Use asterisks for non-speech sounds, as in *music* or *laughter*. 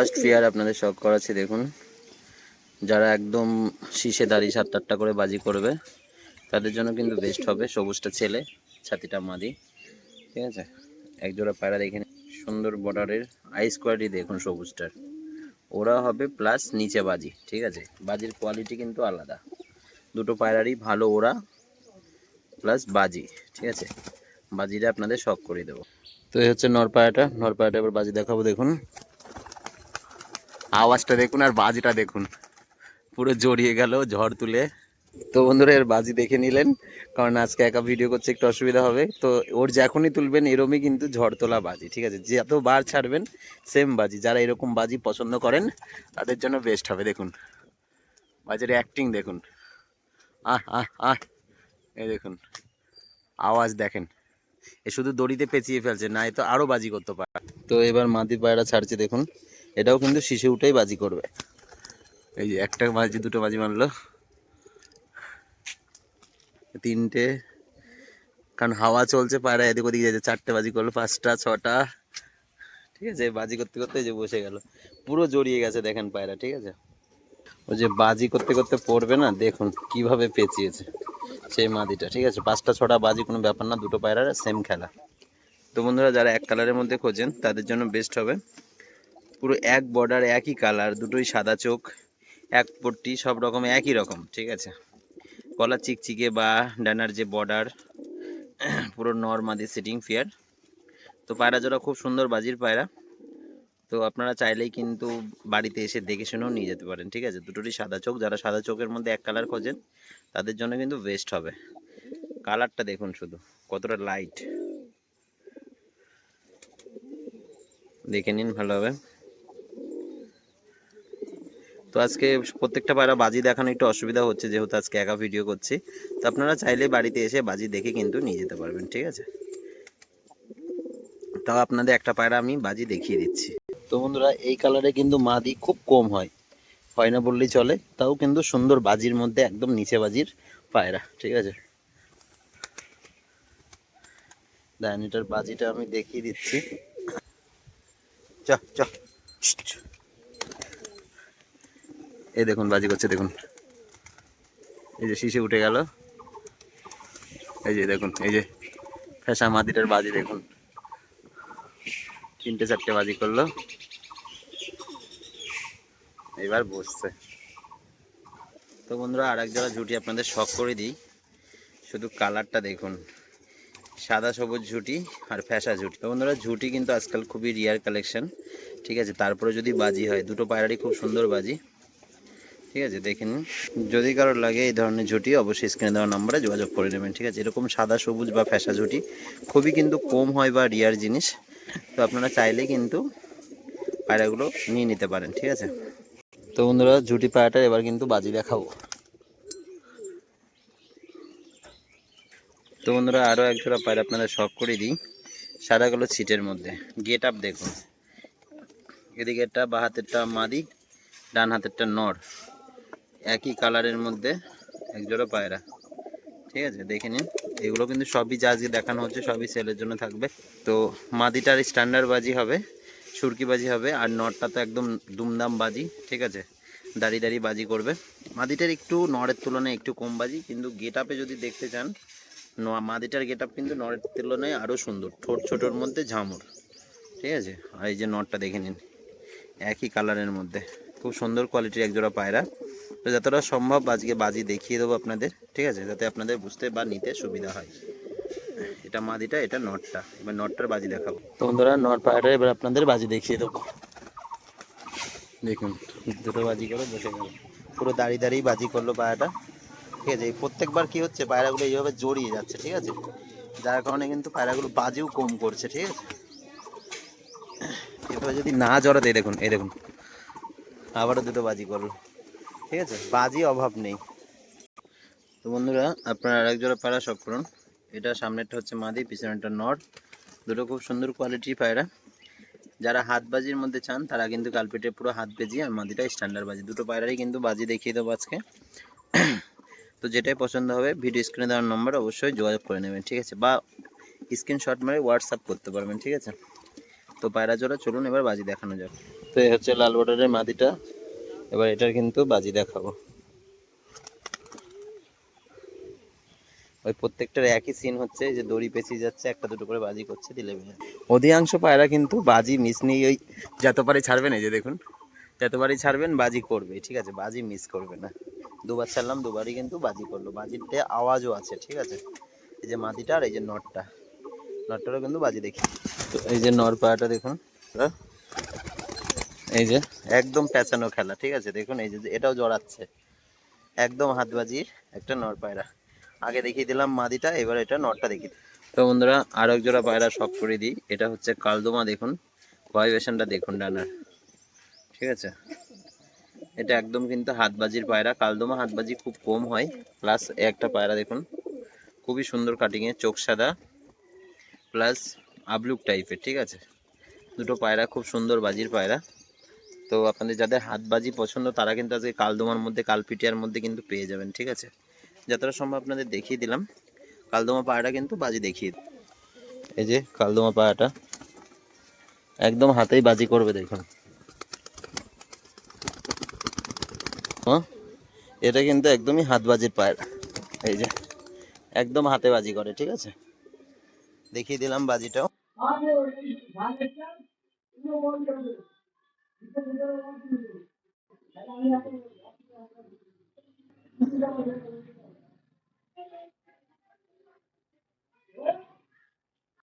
First fear আপনাদের শখ করাচ্ছি, দেখুন। যারা একদম শীষে দাঁড়িয়ে সাত আটটা করে বাজি করবে, তাদের জন্য কিন্তু বেস্ট হবে সবুজটা ছেলে, ছাতিটা মাদি। ঠিক আছে? এক জোড়া পায়রা দেখে সুন্দর বর্ডারের আইস কোয়ালিটি দেখুন সবুজটার। ওরা হবে প্লাস নিচে বাজি, ঠিক আছে? বাজির কোয়ালিটি কিন্তু আলাদা। দুটো পায়রারই ভালো ওরা প্লাস বাজি, ঠিক আছে? বাজিটা আপনাদের শখ করে দেবো। তো এই হচ্ছে নরপায়াটা নরপায়াটা এবার বাজি দেখাবো, দেখুন। আওয়াজটা দেখুন আর বাজিটা দেখুন। পুরো জড়িয়ে গেল, ঝড় তুলে। তো বন্ধুরা, এর বাজি দেখে নিলেন, কারণ আজকে একা ভিডিও করছে, একটু অসুবিধা হবে। তো ওর যখনই তুলবেন, এরমই কিন্তু ঝড় তোলা বাজি, ঠিক আছে? যত বার ছাড়বেন সেম বাজি। যারা এরকম বাজি পছন্দ করেন, তাদের জন্য বেস্ট হবে, দেখুন। বাজির অ্যাক্টিং দেখুন। আহ আহ আহ। এই দেখুন, আওয়াজ দেখেন। এ শুধু দড়িতে পেঁচিয়ে ফেলছে, না, এ তো আরও বাজি করতে পারে। তো এবার মাদি পায়রা ছাড়ছে, দেখুন। এটাও কিন্তু শিশে উঠেই বাজি করবে। এই যে একটা বাজি, দুটো বাজি মারলো। তিনটে। কারণ হাওয়া চলছে পায়রা এদিক ওদিক যাচ্ছে, চারটে বাজি করল, পাঁচটা, ছটা। ঠিক আছে বাজি করতে করতে যে বসে গেল। পুরো জড়িয়ে গেছে, দেখেন পায়রা, ঠিক আছে? ওই যে বাজি করতে করতে পড়বে না, দেখুন কীভাবে পেঁচিয়েছে সেই মাদিটা, ঠিক আছে? পাঁচটা, ছটা বাজি কোনো ব্যাপার না, দুটো পায়রার সেম খেলা। তো বন্ধুরা, যারা এক কালারের মধ্যে খোঁজেন, তাদের জন্য বেস্ট হবে। পুরো এক বর্ডার একই কালার দুটোই সাদা চোখ, এক পট্টি, সব রকম, একই রকম, ঠিক আছে? গলা চিকচিকে বা ডানার যে বর্ডার *clears throat* পুরো নর্মাদি সিটিং ফিয়ার তো পায়রা জোড়া খুব সুন্দর বাজির পায়রা। তো আপনারা চাইলেই কিন্তু বাড়িতে এসে দেখে শুনেও নিয়ে যেতে পারেন, ঠিক আছে? দুটোরই সাদা চোখ, যারা সাদা চোখের মধ্যে এক কালার খোঁজেন, তাদের জন্য কিন্তু বেস্ট হবে। কালারটা দেখুন শুধু, কতটা লাইট দেখে নিন ভালোভাবে তো আজকে প্রত্যেকটা পায়রা বাজি দেখানো একটু অসুবিধা হচ্ছে, যেহেতু আজকে একা ভিডিও করছি। তো আপনারা চাইলে বাড়িতে এসে বাজি দেখে কিন্তু নিয়ে যেতে পারবেন, ঠিক আছে? তাও আপনাদের একটা পায়রা আমি বাজি দেখিয়ে দিচ্ছি। তো বন্ধুরা, এই কালারে কিন্তু মাদি খুব কম হয়। হয় না বললেই চলে, তাও কিন্তু সুন্দর বাজির মধ্যে একদম নিচে বাজির পায়রা, ঠিক আছে? এটার বাজিটা আমি দেখিয়ে দিচ্ছি। চ চ। এই দেখুন, বাজি করছে, দেখুন। এই যে শিশে উঠে গেল। এই যে দেখুন, এই যে ফেসা মাদিটার বাজি, দেখুন। তিনটে, চারটে বাজি করল। এবার বসছে। তো বন্ধুরা আর এক জোড়া ঝুটি আপনাদের শখ করে দিই। শুধু কালারটা দেখুন। সাদা সবুজ ঝুটি আর ফ্যাসা ঝুটি। তো বন্ধুরা, ঝুটি কিন্তু আজকাল খুবই রিয়ার কালেকশন ঠিক আছে? তারপরে যদি বাজি হয়, দুটো পায়রারই খুব সুন্দর বাজি। ঠিক আছে, দেখে নিন। যদি কারোর লাগে এই ধরনের ঝুটি, অবশ্যই স্ক্রিনে দেওয়া নম্বরে যোগাযোগ করে নেবেন, ঠিক আছে? এরকম সাদা, সবুজ বা ফ্যাসা ঝুটি, খুবই কিন্তু কম হয় বা রিয়ার জিনিস। তো আপনারা চাইলে কিন্তু পায়রাগুলো নিয়ে নিতে পারেন, ঠিক আছে? তো বন্ধুরা, ঝুটি পায়রাটা এবার কিন্তু বাজি দেখাবো। তো বন্ধুরা আরও এক জোড়া পায়রা আপনারা শখ করে দিই। সাদাগুলো ছিটের মধ্যে। গেট আপ দেখুন। এদিকে একটা বা হাতেরটা মাদি, ডান হাতেরটা নর। একই কালারের মধ্যে এক জোড়া পায়রা। ঠিক আছে, দেখে নিন। এগুলো কিন্তু সবই যা আজকে দেখানো হচ্ছে সবই সেলের জন্য থাকবে। তো মাদিটার স্ট্যান্ডার্ড বাজি হবে, সুরকি বাজি হবে, আর নটটা তো একদম দুমদাম বাজি, ঠিক আছে? দাঁড়িয়ে দাঁড়িয়ে বাজি করবে। মাদিটার একটু নরের তুলনায় একটু কম বাজি, কিন্তু গেট আপে যদি দেখতে চান মাদিটার গেট আপ কিন্তু নরের তুলনায় আরও সুন্দর, ঠোঁট ছোটোর মধ্যে ঝামুর। ঠিক আছে? আর এই যে নটটা দেখে নিন, একই কালারের মধ্যে। খুব সুন্দর কোয়ালিটির একজোড়া পায়রা। তো যতটা সম্ভব আজকে বাজি দেখিয়ে দেবো আপনাদের, ঠিক আছে? যাতে আপনাদের বুঝতে বা নিতে সুবিধা হয়। এটা মাদিটা, এটা নটটা। এবার নটটার বাজি দেখাবো। তো বন্ধুরা, নট পায়রা এবার আপনাদের বাজি দেখিয়ে দেবো। দেখুন, দুটো বাজি করে বসে গেল। পুরো দাঁড়িয়ে দাঁড়িয়ে বাজি করল পায়রাটা ঠিক আছে? এই প্রত্যেকবার কি হচ্ছে, পায়রাগুলো এইভাবে জড়িয়ে যাচ্ছে, ঠিক আছে? যার কারণে কিন্তু পায়রাগুলো বাজিও কম করছে, ঠিক আছে? এভাবে যদি না জড়াতে দেখুন, এই দেখুন। আবারও দুটো বাজি করল। ঠিক আছে? বাজি অভাব নেই। তো বন্ধুরা, আপনারা আরেক জোড়া পায়রা শখ করুন। এটা সামনেরটা হচ্ছে মাদি, পিছনেরটা নট দুটো খুব সুন্দর কোয়ালিটির পায়রা। যারা হাত বাজির মধ্যে চান, তারা কিন্তু কালপেটে পুরো হাত বেজি আর মাদিটা স্ট্যান্ডার্ড বাজি। দুটো পায়রারই কিন্তু বাজি দেখিয়ে দেবো আজকে। তো যেটাই পছন্দ হবে ভিডিও স্ক্রিনে দেওয়ার নম্বর অবশ্যই যোগাযোগ করে নেবেন, ঠিক আছে? বা স্ক্রিনশট মেরে হোয়াটসঅ্যাপ করতে পারবেন, ঠিক আছে? তো পায়রা জোড়া, চলুন এবার বাজি দেখানো যাক। তো এই হচ্ছে লাল বর্ডারের মাদিটা। এবার এটার কিন্তু বাজি দেখাবো। ওই প্রত্যেকটার একই সিন হচ্ছে যে দড়ি পেঁচিয়ে যাচ্ছে, একটা দুটো করে বাজি করছে, দিলে। অধিকাংশ পায়রা কিন্তু বাজি মিস নিয়ে ওই যতবারই ছাড়বেন এই যে দেখুন যতবারই ছাড়বেন, বাজি করবে, ঠিক আছে? বাজি মিস করবে না। দুবার ছাড়লাম, দুবারই কিন্তু বাজি করল। বাজিতে আওয়াজও আছে, ঠিক আছে? এই যে মাদিটা আর এই যে নটটা, নটটারও কিন্তু বাজি দেখি। তো এই যে নর পায়াটা দেখুন হ্যাঁ? এই যে। একদম পেঁচানো খেলা ঠিক আছে? দেখুন এই যে এটাও জড়াচ্ছে। একদম হাতবাজির একটা নর পায়রা। আগে দেখিয়ে দিলাম মাদিটা এবার এটা নরটা দেখি তো বন্ধুরা আর এক জোড়া পায়রা শখ করে দিই। এটা হচ্ছে কালদোমা দেখুন। ভাইব্রেশনটা দেখুন ডানার। ঠিক আছে? এটা একদম কিন্তু হাতবাজির পায়রা। কালদোমা হাতবাজি খুব কম হয়। প্লাস একটা পায়রা দেখুন। খুবই সুন্দর কাটিংয়ে চোখ সাদা। প্লাস আবলুক টাইপের ঠিক আছে? দুটো পায়রা খুব সুন্দর বাজির পায়রা। তো আপনাদের যাদের হাতবাজি পছন্দ, তারা কিন্তু আজকে কালদোমার মধ্যে, কালপিটিয়ার মধ্যে কিন্তু পেয়ে যাবেন, ঠিক আছে? যতটা সম্ভব আপনাদের দেখিয়ে দিলাম। কালদোমা পায়রাটা কিন্তু বাজি দেখিয়ে। এই যে কালদোমা পায়রাটা একদম হাতেই বাজি করবে, দেখুন। হ্যাঁ? এটা কিন্তু একদমই হাত বাজির পায়রা। এই যে, একদম হাতে বাজি করে, ঠিক আছে? দেখিয়ে দিলাম বাজিটাও। Thank you.